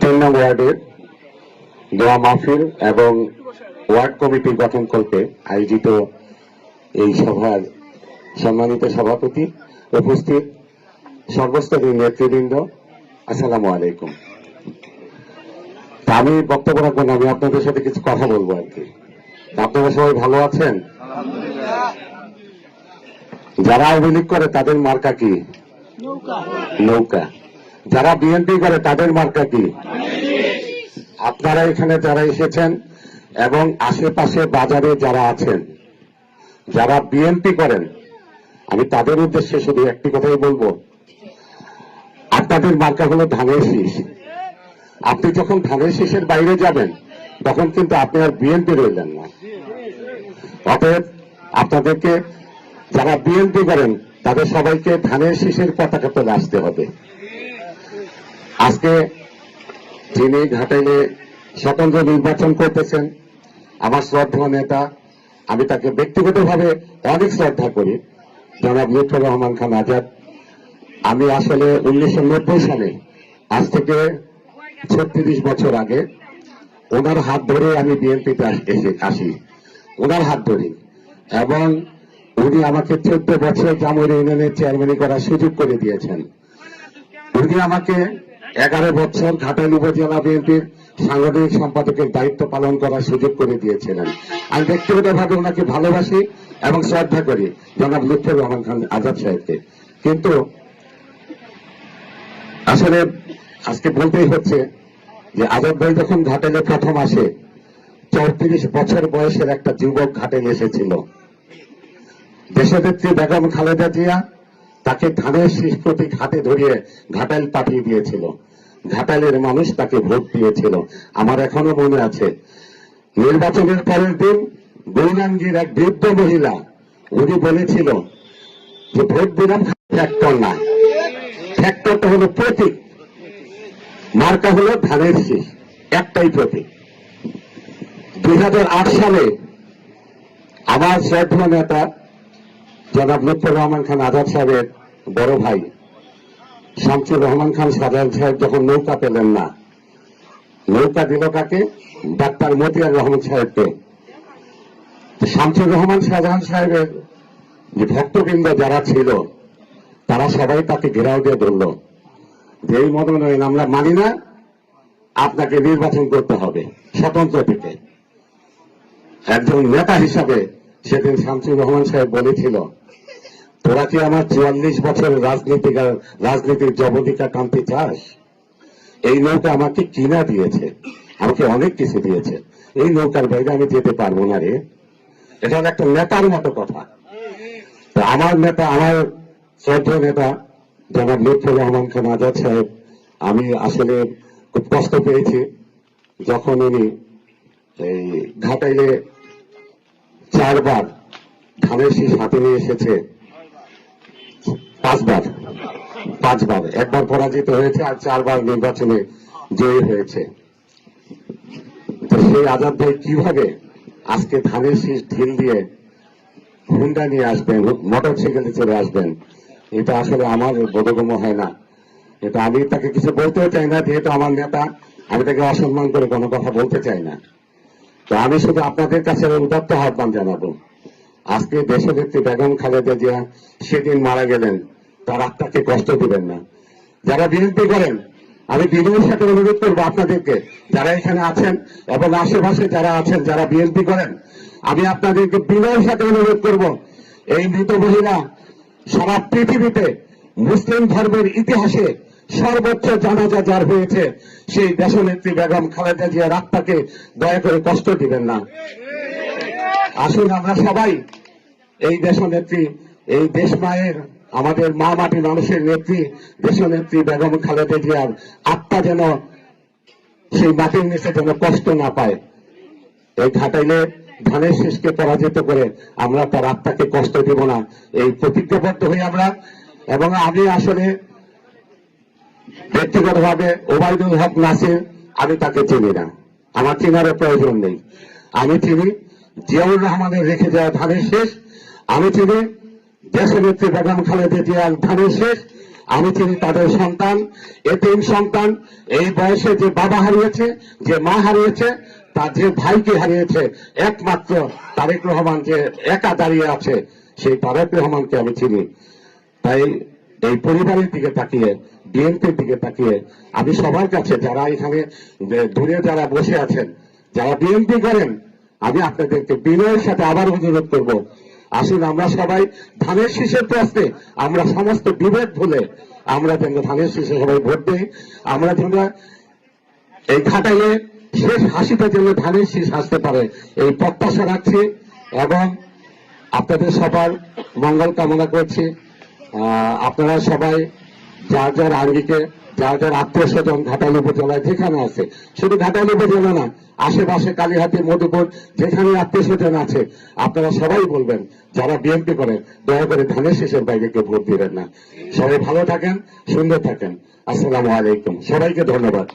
তিন নং ওয়ার্ডের দোয়া মাহফিল এবং ওয়ার্ড কমিটি গঠন করতে আয়োজিত এই সভার সম্মানিত সভাপতি উপস্থিত সর্বস্তরের নেতৃবৃন্দ আসসালামু আলাইকুম। আমি বক্তব্য রাখব না আমি আপনাদের সাথে কিছু কথা বলব আর কি। আপনারা সবাই ভালো আছেন? যারা লীগ করে তাদের মার্কা কি? নৌকা। যারা বিএনপি করে, তাদের মার্কা কি? আপনারা এখানে যারা এসেছেন এবং আশেপাশে বাজারে যারা আছেন, যারা বিএনপি করেন, আমি তাদের উদ্দেশ্যে শুধু একটি কথাই বলব। আপনাদের মার্কা হলো ধানের শীষ। আপনি যখন ধানের শীষের বাইরে যাবেন, তখন কিন্তু আপনি আর বিএনপি রইলেন না। অতএব আপনাদেরকে, যারা বিএনপি করেন, তাদের সবাইকে ধানের শীষের পতাকা তুলে আসতে হবে। আজকে যিনি ঘাটাইলে স্বতন্ত্র নির্বাচন করতেছেন, আমার শ্রদ্ধা নেতা, আমি তাকে ব্যক্তিগতভাবে অনেক শ্রদ্ধা করি, জনাব লুৎফর রহমান খান আজাদ। আমি আসলে উনিশশো নব্বই সালে, আজ থেকে ছত্রিশ বছর আগে, ওনার হাত ধরে আমি বিএনপিতে এসে আসি। ওনার হাত ধরে। এবং উনি আমাকে চোদ্দ বছর জামুর ইউনিয়নের চেয়ারম্যানই করার সুযোগ করে দিয়েছেন। উনি আমাকে এগারো বছর ঘাটাইল উপজেলা বিএনপির সাংগঠনিক সম্পাদকের দায়িত্ব পালন করার সুযোগ করে দিয়েছিলেন। আমি ব্যক্তিগতভাবে ওনাকে ভালোবাসি এবং শ্রদ্ধা করি, জনাব লুৎফর রহমান খান আজাদ সাহেবকে। কিন্তু আসলে আজকে বলতেই হচ্ছে যে আজাদ ভাই যখন ঘাটাইলে প্রথম আসে, চৌত্রিশ বছর বয়সের একটা যুবক ঘাটাইলে এসেছিল। দেশনেত্রী বেগম খালেদা জিয়া তাকে ধানের শীষ প্রতীক হাতে ধরিয়ে ঘাটাইল পাঠিয়ে দিয়েছিল। ঘাটাইলের মানুষ তাকে ভোট দিয়েছিল। আমার এখনও মনে আছে, নির্বাচনের পরের দিন গৌরাঙ্গীর এক বৃদ্ধ মহিলা, উনি বলেছিল যে ভোট দিলাম ফ্যাক্টর না। ফ্যাক্টরটা হলো প্রতীক। মার্কা হলো ধানের শীষ। একটাই প্রতীক। দুই হাজার আট সালে আমার শ্রদ্ধা নেতা জনাব লুৎফর রহমান খান আজাদ সাহেবের বড় ভাই, শামসুর রহমান খান সাজান সাহেব যখন নৌকা পেলেন না, নৌকা দিল কাকে? ডাক্তার মতিয়ার রহমান সাহেবকে। শামসুর রহমান শাহজাহান সাহেবের যে ভক্তবৃন্দ যারা ছিল, তারা সবাই তাকে ঘেরাও দিয়ে ধরল। যে এই মনোনয়ন আমরা মানি না, আপনাকে নির্বাচন করতে হবে স্বতন্ত্র থেকে। একজন নেতা হিসাবে সেদিন শামসুর রহমান সাহেব বলেছিল তোরা কি আমার চুয়াল্লিশ বছর রাজনীতিক রাজনীতির জবনিকা টানতে চাস? এই নৌকা আমাকে কিনা দিয়েছে। আমাকে অনেক কিছু দিয়েছে। এই নৌকার বাইরে আমি যেতে পারব না রে। এটা একটা নেতার মতো কথা। আমার নেতা, আমার শ্রদ্ধা নেতা, জনাব লুৎফর রহমান খান আজাদ সাহেব, আমি আসলে খুব কষ্ট পেয়েছি যখন উনি এই ঘাটাইলে চারবার ধানের শীষ হাতে নিয়ে এসেছে। পাঁচবার। পাঁচবার। একবার পরাজিত হয়েছে আর চারবার নির্বাচনে জয়ী হয়েছে। তো সেই আজাদ ভাই কীভাবে আজকে ধানের শীষ ঢিল দিয়ে হুন্ডা নিয়ে আসবেন মোটর সাইকেলে চলে আসবেন? এটা আসলে আমার বোধগম্য হয় না। এটা আমি তাকে কিছু বলতেও চাই না, যেহেতু আমার নেতা, আমি তাকে অসম্মান করে কোনো কথা বলতে চাই না। তো আমি শুধু আপনাদের কাছে উদাত্ত আহ্বান জানাব। আজকে একটি বেগম খালেদা জিয়া সেদিন মারা গেলেন। তার আত্মাকে কষ্ট দিবেন না। যারা বিএনপি করেন আমি বিনয়ের সাথে অনুরোধ করব আপনাদেরকে, যারা এখানে আছেন এবং আশেপাশে যারা আছেন, যারা বিএনপি করেন, আমি আপনাদেরকে বিনয়ের সাথে অনুরোধ করব, এই মৃত মহিলা সারা পৃথিবীতে মুসলিম ধর্মের ইতিহাসে সর্বোচ্চ জানাজা যার হয়েছে, সেই দেশনেত্রী বেগম খালেদা জিয়ার আত্মাকে দয়া করে কষ্ট দিবেন না। আসুন আমরা সবাই এই দেশনেত্রী, এই দেশ মায়ের আমাদের মা মাটি মানুষের নেত্রী, দেশনেত্রী বেগম খালেদা জিয়ার আত্মা যেন সেই মাটির নিচে যেন কষ্ট না পায়। এই ঘাটাইলে ধানের শেষকে পরাজিত করে আমরা তার আত্মাকে কষ্ট দিব না। এই প্রতিজ্ঞাবদ্ধ হয়ে আমরা এবং আমি আসলে ব্যক্তিগতভাবে ওবায়দুল হক নাসির, আমি তাকে চিনি না। আমার চেনারও প্রয়োজন নেই। আমি চিনি জিয়াউর রহমানের রেখে যাওয়া ধানের শেষ আমি চিনি দেশনেত্রী বেগম খালেদা জিয়ার ধানের শেষ, আমি চিনি তাদের সন্তান এতিম সন্তান, এই বয়সে যে বাবা হারিয়েছে, যে মা হারিয়েছে, তার যে ভাইকে হারিয়েছে, একমাত্র তারেক রহমান যে একা দাঁড়িয়ে আছে, সেই তারেক রহমানকে আমি চিনি। তাই এই পরিবারের দিকে তাকিয়ে, বিএনপির দিকে তাকিয়ে, আমি সবার কাছে যারা এখানে দূরে যারা বসে আছেন, যারা বিএনপি করেন, আমি আপনাদেরকে বিনয়ের সাথে আবার অনুরোধ করব আসুন আমরা সবাই ধানের শীষের প্রশ্নে, আমরা সমস্ত বিভেদ ভুলে আমরা যেন ধানের শীষে সবাই ভোট দিই। আমরা যেন এই ঘাটাইলে শেষ হাসিটা যেন ধানের শীষ আসতে পারে, এই প্রত্যাশা রাখছি এবং আপনাদের সবার মঙ্গল কামনা করছি। আপনারা সবাই যার যার আঙ্গিকে যার যার আত্মীয় স্বজন ঘাটাল উপজেলায় যেখানে আছে, শুধু ঘাটাল উপজেলা না, আশেপাশে কালীহাটি মধুপুর, যেখানে আত্মীয় স্বজন আছে, আপনারা সবাই বলবেন, যারা বিএনপি করে দয়া করে ধানের শেষের বাইরে কেউ ভোট দিবেন না। সবাই ভালো থাকেন, সুন্দর থাকেন। আসসালামু আলাইকুম। সবাইকে ধন্যবাদ।